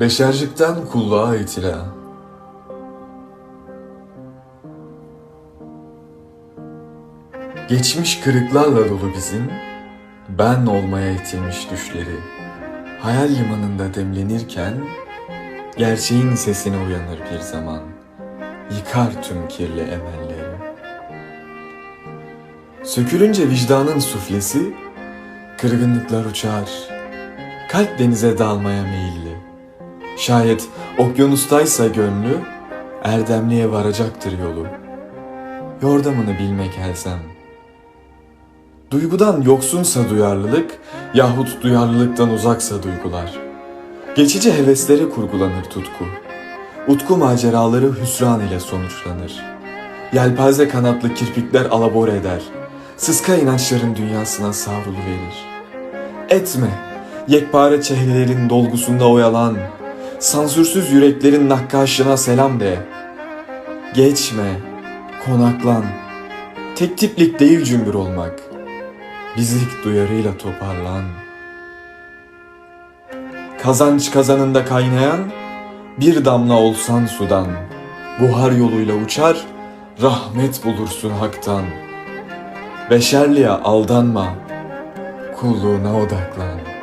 Beşercikten kulluğa itila. Geçmiş kırıklarla dolu bizim, ben olmaya itilmiş düşleri. Hayal limanında demlenirken, gerçeğin sesine uyanır bir zaman. Yıkar tüm kirli emelleri. Sökülünce vicdanın suflesi, kırgınlıklar uçar. Kalp denize dalmaya meyilli. Şayet okyanustaysa gönlü, erdemliğe varacaktır yolu. Yordamını bilmek elzem. Duygudan yoksunsa duyarlılık, yahut duyarlılıktan uzaksa duygular. Geçici heveslere kurgulanır tutku. Utku maceraları hüsran ile sonuçlanır. Yelpaze kanatlı kirpikler alabor eder. Sıska inançların dünyasına savrulu verir. Etme, yekpare çehrelerin dolgusunda oyalan. Sansürsüz yüreklerin nakkaşına selam de. Geçme, konaklan. Tek tiplik değil cümbür olmak. Bizlik duyarıyla toparlan. Kazanç kazanında kaynayan bir damla olsan sudan. Buhar yoluyla uçar, rahmet bulursun haktan. Beşerliğe aldanma, kulluğuna odaklan.